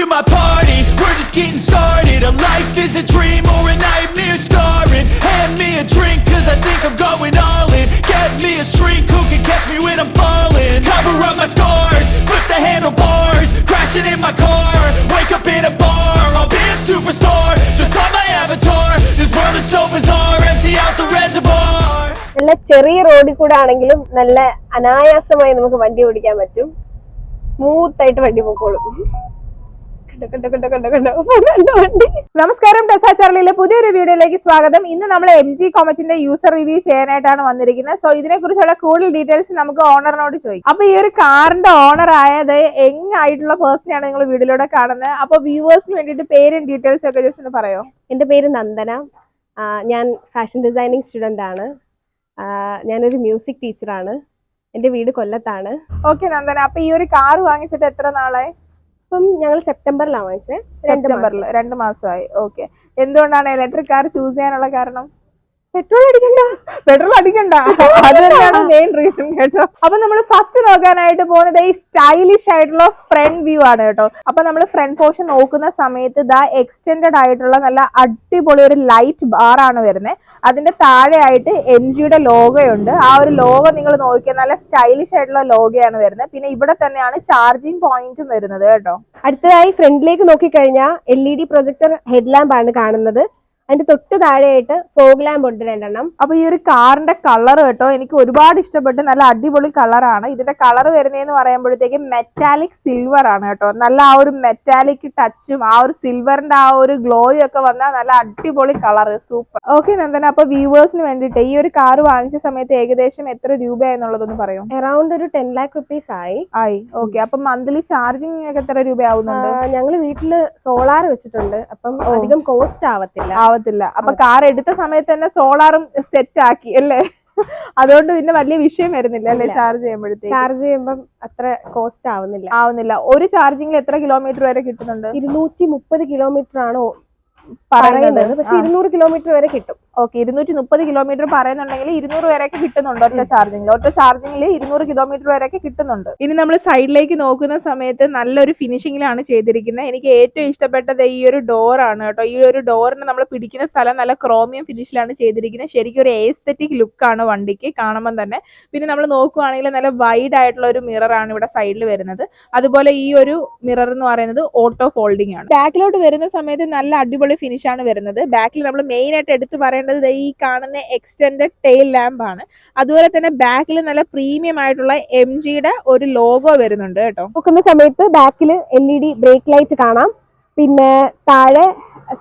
to my party, we're just getting started A life is a dream or a nightmare scarring Hand me a drink cause I think I'm going all in Get me a shrink who can catch me when I'm falling Cover up my scars, flip the handlebars Crashing in my car, wake up in a bar I'll be a superstar, just on my avatar This world is so bizarre, empty out the reservoir നല്ല ചെറിയ റോഡിൽ കൂടെ ആണെങ്കിലും നല്ല അനായാസമായി നമുക്ക് വണ്ടി ഓടിക്കാൻ പറ്റും സ്മൂത്ത് ആയിട്ട് വണ്ടി പോക്കോളും നമസ്കാരം ടെസാ ചാർലിയിലെ പുതിയൊരു വീഡിയോയിലേക്ക് സ്വാഗതം. ഇന്ന് നമ്മൾ എം ജി കോമറ്റിന്റെ യൂസർ റിവ്യൂ ചെയ്യാനായിട്ടാണ് വന്നിരിക്കുന്നത്. സോ ഇതിനെ കുറിച്ചുള്ള കൂടുതൽ ഡീറ്റെയിൽസ് നമുക്ക് ഓണറിനോട് ചോദിക്കും. അപ്പൊ ഈ ഒരു കാറിന്റെ ഓണർ ആയത് യങ് ആയിട്ടുള്ള പേഴ്സണെയാണ് നിങ്ങൾ വീഡിയോയിലൂടെ കാണുന്നത്. അപ്പൊ വ്യൂവേഴ്സിന് വേണ്ടിയിട്ട് പേരും ഡീറ്റെയിൽസ് ഒക്കെ ജസ്റ്റ് ഒന്ന് പറയോ? എന്റെ പേര് നന്ദന. ഞാൻ ഫാഷൻ ഡിസൈനിങ് സ്റ്റുഡന്റ് ആണ്. ഞാനൊരു മ്യൂസിക് ടീച്ചറാണ് എന്റെ വീട് കൊല്ലത്താണ്. ഓക്കെ നന്ദന. അപ്പൊ ഈ ഒരു കാർ വാങ്ങിച്ചിട്ട് എത്ര നാളായി? അപ്പം ഞങ്ങൾ സെപ്റ്റംബറിലാണ് വാങ്ങിച്ചത് സെപ്റ്റംബറിൽ രണ്ട് മാസമായി. ഓക്കെ. എന്തുകൊണ്ടാണ് ഇലക്ട്രിക് കാർ ചൂസ് ചെയ്യാനുള്ള കാരണം? പെട്രോൾ അടിക്കണ്ട. പെട്രോൾ അടിക്കണ്ട. അത് തന്നെയാണ് മെയിൻ റീസൺ കേട്ടോ. അപ്പൊ നമ്മൾ ഫസ്റ്റ് നോക്കാനായിട്ട് പോകുന്നത് ഈ സ്റ്റൈലിഷ് ആയിട്ടുള്ള ഫ്രണ്ട് വ്യൂ ആണ് കേട്ടോ. അപ്പൊ നമ്മൾ ഫ്രണ്ട് പോർഷൻ നോക്കുന്ന സമയത്ത് ദാ എക്സ്റ്റെൻഡഡ് ആയിട്ടുള്ള നല്ല അടിപൊളി ഒരു ലൈറ്റ് ബാർ ആണ് വരുന്നത് അതിന്റെ താഴെയായിട്ട് എം ജിയുടെ ലോഗോയുണ്ട്. ആ ഒരു ലോഗോ നിങ്ങൾ നോക്കിയാൽ നല്ല സ്റ്റൈലിഷ് ആയിട്ടുള്ള ലോഗോയാണ് വരുന്നത്. പിന്നെ ഇവിടെ തന്നെയാണ് ചാർജിങ് പോയിന്റും വരുന്നത് കേട്ടോ. അടുത്തതായി ഫ്രണ്ടിലേക്ക് നോക്കിക്കഴിഞ്ഞാൽ L E D projector head lamp ആണ് കാണുന്നത്. അതിന്റെ തൊട്ട് താഴെയായിട്ട് ഫോഗ് ലാമ്പ് ഉണ്ട് രണ്ടെണ്ണം. അപ്പൊ ഈ ഒരു കാറിന്റെ കളർ കേട്ടോ എനിക്ക് ഒരുപാട് ഇഷ്ടപ്പെട്ടു നല്ല അടിപൊളി കളറാണ് ഇതിന്റെ കളർ വരുന്നതെന്ന് പറയുമ്പോഴത്തേക്കും മെറ്റാലിക് സിൽവർ ആണ് കേട്ടോ. നല്ല ആ ഒരു മെറ്റാലിക് ടച്ചും ആ ഒരു സിൽവറിന്റെ ആ ഒരു ഗ്ലോയും ഒക്കെ വന്നാൽ നല്ല അടിപൊളി കളർ സൂപ്പർ ഓക്കെ നന്ദന അപ്പൊ വ്യൂവേഴ്സിന് വേണ്ടിയിട്ട് ഈ ഒരു കാർ വാങ്ങിച്ച സമയത്ത് ഏകദേശം എത്ര രൂപ എന്നുള്ളതൊന്ന് പറയും? അറൌണ്ട് ഒരു ടെൻ ലാക്ക് റുപ്പീസ് ആയി. ആയി. ഓക്കെ അപ്പൊ മന്ത്ലി ചാർജിങ് ഒക്കെ എത്ര രൂപയാവുന്നുണ്ട്? ഞങ്ങൾ വീട്ടിൽ സോളാർ വെച്ചിട്ടുണ്ട്. അപ്പം അധികം കോസ്റ്റ് ആവത്തില്ല. ആവത്തില്ല. അപ്പൊ കാർ എടുത്ത സമയത്ത് തന്നെ സോളാറും സെറ്റ് ആക്കി അല്ലേ? അതുകൊണ്ട് പിന്നെ വലിയ വിഷയം വരുന്നില്ല അല്ലെ? ചാർജ് ചെയ്യുമ്പോഴത്തേക്ക്. ചാർജ് ചെയ്യുമ്പം അത്ര കോസ്റ്റ് ആവുന്നില്ല. ആവുന്നില്ല. ഒരു ചാർജിംഗിൽ എത്ര കിലോമീറ്റർ വരെ കിട്ടുന്നുണ്ട്? ഇരുന്നൂറ്റി മുപ്പത് കിലോമീറ്റർ ആണോ പറയുന്നത്. പക്ഷെ ഇരുന്നൂറ് കിലോമീറ്റർ വരെ കിട്ടും. ഓക്കെ ഇരുന്നൂറ്റി മുപ്പത് കിലോമീറ്റർ പറയുന്നുണ്ടെങ്കിൽ ഇരുന്നൂറ് വരെയൊക്കെ കിട്ടുന്നുണ്ട് ഒറ്റ ചാർജിംഗിൽ ഒറ്റ ചാർജിംഗിൽ ഇരുന്നൂറ് കിലോമീറ്റർ വരെയൊക്കെ കിട്ടുന്നുണ്ട്. ഇനി നമ്മൾ സൈഡിലേക്ക് നോക്കുന്ന സമയത്ത് നല്ലൊരു ഫിനിഷിങ്ങിലാണ് ചെയ്തിരിക്കുന്നത്. എനിക്ക് ഏറ്റവും ഇഷ്ടപ്പെട്ടത് ഈ ഒരു ഡോർ ആണ് കേട്ടോ. ഈ ഒരു ഡോറിന് നമ്മൾ പിടിക്കുന്ന സ്ഥലം നല്ല ക്രോമിയം ഫിനിഷിലാണ് ചെയ്തിരിക്കുന്നത്. ശരിക്കും ഒരു ഏസ്തറ്റിക് ആണ് വണ്ടിക്ക് കാണുമ്പോൾ തന്നെ. പിന്നെ നമ്മൾ നോക്കുവാണെങ്കിൽ നല്ല വൈഡ് ആയിട്ടുള്ള ഒരു മിറർ ആണ് ഇവിടെ സൈഡിൽ വരുന്നത്. അതുപോലെ ഈ ഒരു മിറർ എന്ന് പറയുന്നത് ഓട്ടോ ഫോൾഡിംഗ് ആണ്. ബാക്കിലോട്ട് വരുന്ന സമയത്ത് നല്ല അടിപൊളി ഫിനിഷ് ആണ് വരുന്നത്. ബാക്കിൽ നമ്മൾ മെയിൻ ആയിട്ട് എടുത്ത് പറയേണ്ടത് ഈ കാണുന്ന എക്സ്റ്റെൻഡ് ടെയിൽ ലാമ്പ് ആണ്. അതുപോലെ തന്നെ ബാക്കിൽ നല്ല പ്രീമിയം ആയിട്ടുള്ള എം ജിയുടെ ഒരു ലോഗോ വരുന്നുണ്ട് കേട്ടോ. നോക്കുന്ന സമയത്ത് ബാക്കിൽ L E D brake light കാണാം. പിന്നെ താഴെ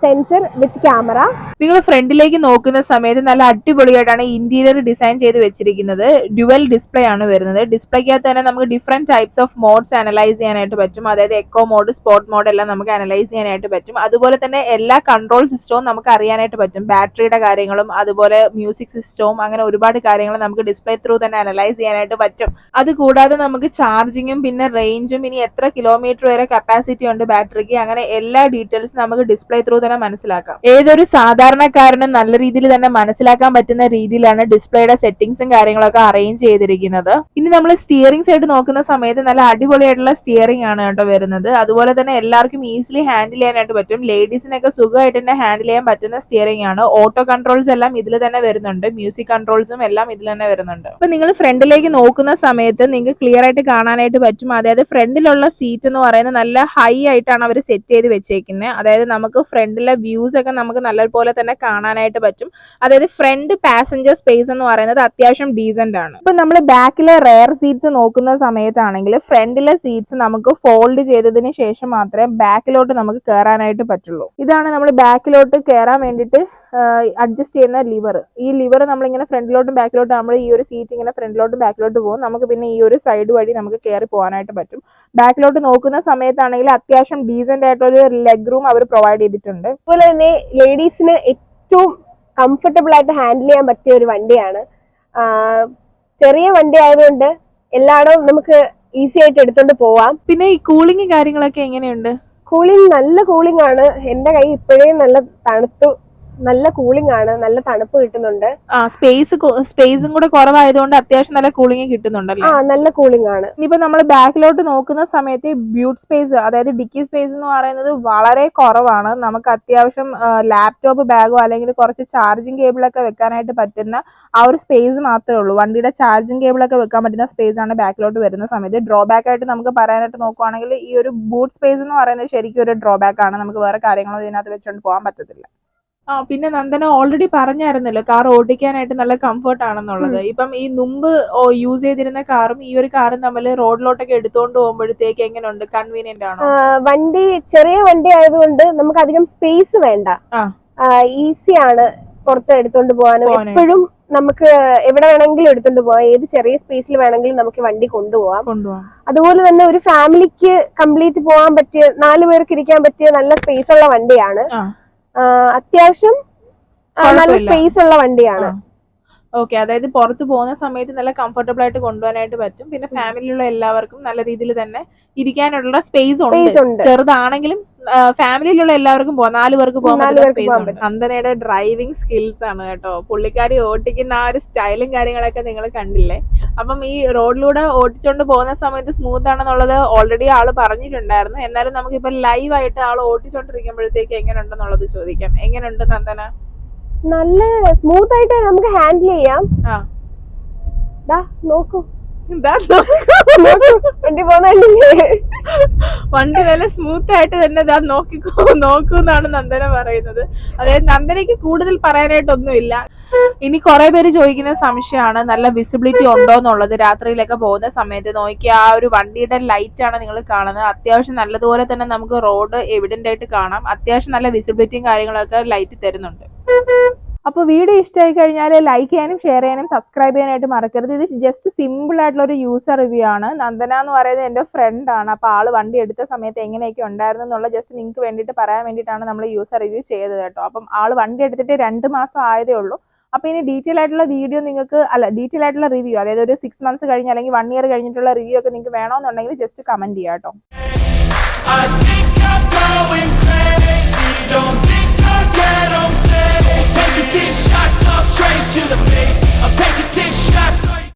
സെൻസർ വിത്ത് ക്യാമറ നിങ്ങൾ ഫ്രണ്ടിലേക്ക് നോക്കുന്ന സമയത്ത് നല്ല അടിപൊളിയായിട്ടാണ് ഇന്റീരിയർ ഡിസൈൻ ചെയ്ത് വെച്ചിരിക്കുന്നത്. ഡ്യുവൽ ഡിസ്പ്ലേ ആണ് വരുന്നത്. ഡിസ്പ്ലേക്കകത്ത് തന്നെ നമുക്ക് different types of modes analyse ചെയ്യാനായിട്ട് പറ്റും. അതായത് എക്കോ മോഡ് സ്പോർട്ട് മോഡ് എല്ലാം നമുക്ക് അനലൈസ് ചെയ്യാനായിട്ട് പറ്റും. അതുപോലെ തന്നെ എല്ലാ കൺട്രോൾ സിസ്റ്റവും നമുക്ക് അറിയാനായിട്ട് പറ്റും. ബാറ്ററിയുടെ കാര്യങ്ങളും അതുപോലെ മ്യൂസിക് സിസ്റ്റവും അങ്ങനെ ഒരുപാട് കാര്യങ്ങൾ നമുക്ക് ഡിസ്പ്ലേ ത്രൂ തന്നെ അനലൈസ് ചെയ്യാനായിട്ട് പറ്റും. അതുകൂടാതെ നമുക്ക് ചാർജിങ്ങും പിന്നെ റേഞ്ചും ഇനി എത്ര കിലോമീറ്റർ വരെ കപ്പാസിറ്റി ഉണ്ട് ബാറ്ററിക്ക് അങ്ങനെ എല്ലാ ഡീറ്റെയിൽസും നമുക്ക് ഡിസ്പ്ലേ ത്രൂ തന്നെ മനസ്സിലാക്കാം. ഏതൊരു സാധാരണക്കാരനും നല്ല രീതിയിൽ തന്നെ മനസ്സിലാക്കാൻ പറ്റുന്ന രീതിയിലാണ് ഡിസ്പ്ലേയുടെ സെറ്റിംഗ്സും കാര്യങ്ങളൊക്കെ അറേഞ്ച് ചെയ്തിരിക്കുന്നത്. ഇനി നമ്മൾ സ്റ്റിയറിംഗ് സൈഡ് നോക്കുന്ന സമയത്ത് നല്ല അടിപൊളിയായിട്ടുള്ള സ്റ്റിയറിംഗ് ആണ് കേട്ടോ വരുന്നത്. അതുപോലെ തന്നെ എല്ലാവർക്കും ഈസിലി ഹാൻഡിൽ ചെയ്യാനായിട്ട് പറ്റും. ലേഡീസിനൊക്കെ സുഖമായിട്ട് തന്നെ ഹാൻഡിൽ ചെയ്യാൻ പറ്റുന്ന സ്റ്റിയറിംഗ് ആണ്. ഓട്ടോ കൺട്രോൾസ് എല്ലാം ഇതിൽ തന്നെ വരുന്നുണ്ട്. മ്യൂസിക് കൺട്രോൾസും എല്ലാം ഇതിൽ തന്നെ വരുന്നുണ്ട്. അപ്പൊ നിങ്ങൾ ഫ്രണ്ടിലേക്ക് നോക്കുന്ന സമയത്ത് നിങ്ങൾക്ക് ക്ലിയർ ആയിട്ട് കാണാനായിട്ട് പറ്റും. അതായത് ഫ്രണ്ടിലുള്ള സീറ്റ് എന്ന് പറയുന്നത് നല്ല ഹൈ ആയിട്ടാണ് അവർ സെറ്റ് ചെയ്ത് വെച്ചേക്കുന്നത് അതായത് നമുക്ക് ഫ്രണ്ടിലെ വ്യൂസ് ഒക്കെ നമുക്ക് നല്ലപോലെ തന്നെ കാണാനായിട്ട് പറ്റും. അതായത് ഫ്രണ്ട് പാസഞ്ചർ സ്പേസ് എന്ന് പറയുന്നത് അത്യാവശ്യം ഡീസന്റ് ആണ്. ഇപ്പൊ നമ്മൾ ബാക്കിലെ റെയർ സീറ്റ്സ് നോക്കുന്ന സമയത്താണെങ്കിൽ ഫ്രണ്ടിലെ സീറ്റ്സ് നമുക്ക് ഫോൾഡ് ചെയ്തതിന് ശേഷം മാത്രമേ ബാക്കിലോട്ട് നമുക്ക് കയറാനായിട്ട് പറ്റുള്ളൂ. ഇതാണ് നമ്മൾ ബാക്കിലോട്ട് കയറാൻ വേണ്ടിയിട്ട് അഡ്ജസ്റ്റ് ചെയ്യുന്ന ലിവർ ഈ ലിവർ നമ്മളിങ്ങനെ ഫ്രണ്ടിലോട്ടും ബാക്കിലോട്ടും നമ്മൾ ഈ ഒരു സീറ്റ് ഇങ്ങനെ ഫ്രണ്ടിലോട്ടും ബാക്കിലോട്ട് പോകും. നമുക്ക് പിന്നെ ഈ ഒരു സൈഡ് വഴി നമുക്ക് കയറി പോകാനായിട്ട് പറ്റും. ബാക്കിലോട്ട് നോക്കുന്ന സമയത്താണെങ്കിൽ അത്യാവശ്യം ഡീസന്റ് ആയിട്ടൊരു ലെഗ് റൂം അവർ പ്രൊവൈഡ് ചെയ്തിട്ടുണ്ട്. അതുപോലെ തന്നെ ലേഡീസിന് ഏറ്റവും കംഫർട്ടബിൾ ആയിട്ട് ഹാൻഡിൽ ചെയ്യാൻ പറ്റിയ ഒരു വണ്ടിയാണ്. ചെറിയ വണ്ടി ആയതുകൊണ്ട് എല്ലായിടവും നമുക്ക് ഈസി ആയിട്ട് എടുത്തോണ്ട് പോവാം. പിന്നെ ഈ കൂളിംഗ് കാര്യങ്ങളൊക്കെ എങ്ങനെയുണ്ട്? കൂളിംഗ് നല്ല കൂളിംഗ് ആണ്. എന്റെ കൈ ഇപ്പോഴേ നല്ല തണുത്തു നല്ല കൂളിംഗ് ആണ് നല്ല തണുപ്പ് കിട്ടുന്നുണ്ട്. ആ സ്പേസ് സ്പേസും കൂടെ കുറവായതുകൊണ്ട് അത്യാവശ്യം നല്ല കൂളിംഗ് കിട്ടുന്നുണ്ടല്ലേ? ആ നല്ല കൂളിംഗ് ആണ്. ഇനിയിപ്പോ നമ്മൾ ബാക്കിലോട്ട് നോക്കുന്ന സമയത്ത് ബ്യൂട്ട് സ്പേസ് അതായത് ഡിക്കി സ്പേസ് എന്ന് പറയുന്നത് വളരെ കുറവാണ്. നമുക്ക് അത്യാവശ്യം ലാപ്ടോപ്പ് ബാഗോ അല്ലെങ്കിൽ കുറച്ച് ചാർജിങ് കേബിളൊക്കെ വെക്കാനായിട്ട് പറ്റുന്ന ആ ഒരു സ്പേസ് മാത്രമേ ഉള്ളൂ. വണ്ടിയുടെ ചാർജിങ് കേബിളൊക്കെ വെക്കാൻ പറ്റുന്ന സ്പേസ് ആണ് ബാക്കിലോട്ട് വരുന്ന സമയത്ത്. ഡ്രോബാക്ക് ആയിട്ട് നമുക്ക് പറയാനായിട്ട് നോക്കുവാണെങ്കിൽ ഈ ഒരു ബൂട്ട് സ്പേസ് എന്ന് പറയുന്നത് ശരിക്കും ഒരു ഡ്രോബാക്ക് ആണ്. നമുക്ക് വേറെ കാര്യങ്ങളൊന്നും ഇതിനകത്ത് വെച്ചുകൊണ്ട് പോകാൻ പറ്റത്തില്ല. ആ പിന്നെ നന്ദന ഓൾറെഡി പറഞ്ഞായിരുന്നല്ലോ കാർ ഓടിക്കാനായിട്ട് നല്ല കംഫർട്ട് ആണെന്നുള്ളത്. ഇപ്പം ഈ മുമ്പ് യൂസ് ചെയ്തിരുന്ന കാറും ഈ ഒരു കാറും തമ്മിൽ റോഡിലോട്ടൊക്കെ എടുത്തുകൊണ്ട് പോകുമ്പോഴത്തേക്ക് എങ്ങനെയുണ്ട്? കൺവീനിയന്റ് ആണോ? വണ്ടി ചെറിയ വണ്ടി ആയതുകൊണ്ട് നമുക്ക് അധികം സ്പേസ് വേണ്ട. ഈസി ആണ് പുറത്ത് എടുത്തോണ്ട് പോകാനും. എപ്പോഴും നമുക്ക് എവിടെ വേണമെങ്കിലും എടുത്തോണ്ട് പോവാം ഏത് ചെറിയ സ്പേസിൽ വേണമെങ്കിലും നമുക്ക് വണ്ടി കൊണ്ടുപോവാം അതുപോലെ തന്നെ ഒരു ഫാമിലിക്ക് കംപ്ലീറ്റ് പോകാൻ പറ്റിയ നാല് പേർക്ക് ഇരിക്കാൻ പറ്റിയ നല്ല സ്പേസ് ഉള്ള വണ്ടിയാണ്. അത്യാവശ്യം നല്ല സ്പേസ് ഉള്ള വണ്ടിയാണ്. ഓക്കെ അതായത് പുറത്ത് പോകുന്ന സമയത്ത് നല്ല കംഫർട്ടബിൾ ആയിട്ട് കൊണ്ടുപോകാനായിട്ട് പറ്റും. പിന്നെ ഫാമിലിയിലുള്ള എല്ലാവർക്കും നല്ല രീതിയിൽ തന്നെ ഇരിക്കാനുള്ള സ്പേസ് ഉണ്ട്. ചെറുതാണെങ്കിലും ഫാമിലിയിലുള്ള എല്ലാവർക്കും പോകാം നാല് പേർക്ക് പോകാൻ പറ്റുന്ന സ്പേസ് ഉണ്ട്. നന്ദനയുടെ ഡ്രൈവിംഗ് സ്കിൽസ് ആണ് കേട്ടോ. പുള്ളിക്കാരി ഓട്ടിക്കുന്ന ആ ഒരു സ്റ്റൈലും കാര്യങ്ങളൊക്കെ നിങ്ങൾ കണ്ടില്ലേ? അപ്പം ഈ റോഡിലൂടെ ഓടിച്ചുകൊണ്ട് പോകുന്ന സമയത്ത് സ്മൂത്ത് ആണെന്നുള്ളത് ഓൾറെഡി ആൾ പറഞ്ഞിട്ടുണ്ടായിരുന്നു. എന്നാലും നമുക്കിപ്പോ ലൈവായിട്ട് ആൾ ഓടിച്ചോണ്ടിരിക്കുമ്പോഴത്തേക്ക് എങ്ങനെയുണ്ടെന്നുള്ളത് ചോദിക്കാം. എങ്ങനെയുണ്ട് നന്ദന? നല്ല സ്മൂത്ത് ആയിട്ട് നമുക്ക് ഹാൻഡിൽ ചെയ്യാം. നോക്കൂ. വണ്ടി വണ്ടി നല്ല സ്മൂത്ത് ആയിട്ട് തന്നെ ഇതാ നോക്കിക്കോ നോക്കൂ എന്നാണ് നന്ദന പറയുന്നത്. അതായത് നന്ദനയ്ക്ക് കൂടുതൽ പറയാനായിട്ടൊന്നുമില്ല. ഇനി കുറെ പേര് ചോദിക്കുന്ന സംശയമാണ് നല്ല വിസിബിലിറ്റി ഉണ്ടോ എന്നുള്ളത് രാത്രിയിലൊക്കെ പോകുന്ന സമയത്ത് നോക്കി ആ ഒരു വണ്ടിയുടെ ലൈറ്റ് ആണ് നിങ്ങൾ കാണുന്നത്. അത്യാവശ്യം നല്ലതുപോലെ തന്നെ നമുക്ക് റോഡ് എവിഡന്റ് ആയിട്ട് കാണാം. അത്യാവശ്യം നല്ല വിസിബിലിറ്റിയും കാര്യങ്ങളൊക്കെ ലൈറ്റ് തരുന്നുണ്ട്. അപ്പോൾ വീഡിയോ ഇഷ്ടമായി കഴിഞ്ഞാൽ ലൈക്ക് ചെയ്യാനും ഷെയർ ചെയ്യാനും സബ്സ്ക്രൈബ് ചെയ്യാനായിട്ട് മറക്കരുത്. ഇത് ജസ്റ്റ് സിമ്പിൾ ആയിട്ടുള്ള ഒരു യൂസർ റിവ്യൂ ആണ്. നന്ദന എന്ന് പറയുന്നത് എന്റെ ഫ്രണ്ട് ആണ്. അപ്പോൾ ആൾ വണ്ടി എടുത്ത സമയത്ത് എങ്ങനെയൊക്കെ ഉണ്ടായിരുന്നു എന്നുള്ള ജസ്റ്റ് നിങ്ങൾക്ക് വേണ്ടിയിട്ട് പറയാൻ വേണ്ടിയിട്ടാണ് നമ്മൾ യൂസർ റിവ്യൂ ചെയ്തത് കേട്ടോ. അപ്പം ആൾ വണ്ടി എടുത്തിട്ട് രണ്ട് മാസം ആയതേ ഉള്ളൂ. അപ്പോൾ ഇനി ഡീറ്റെയിൽ ആയിട്ടുള്ള വീഡിയോ നിങ്ങൾക്ക് അല്ല ഡീറ്റെയിൽ ആയിട്ടുള്ള റിവ്യൂ അതായത് ഒരു സിക്സ് മന്ത്സ് കഴിഞ്ഞ് അല്ലെങ്കിൽ വൺ ഇയർ കഴിഞ്ഞിട്ടുള്ള റിവ്യൂ ഒക്കെ നിങ്ങൾക്ക് വേണമെന്നുണ്ടെങ്കിൽ ജസ്റ്റ് കമന്റ് ചെയ്യാം കേട്ടോ. six shots, all straight to the face. I'm taking six shots.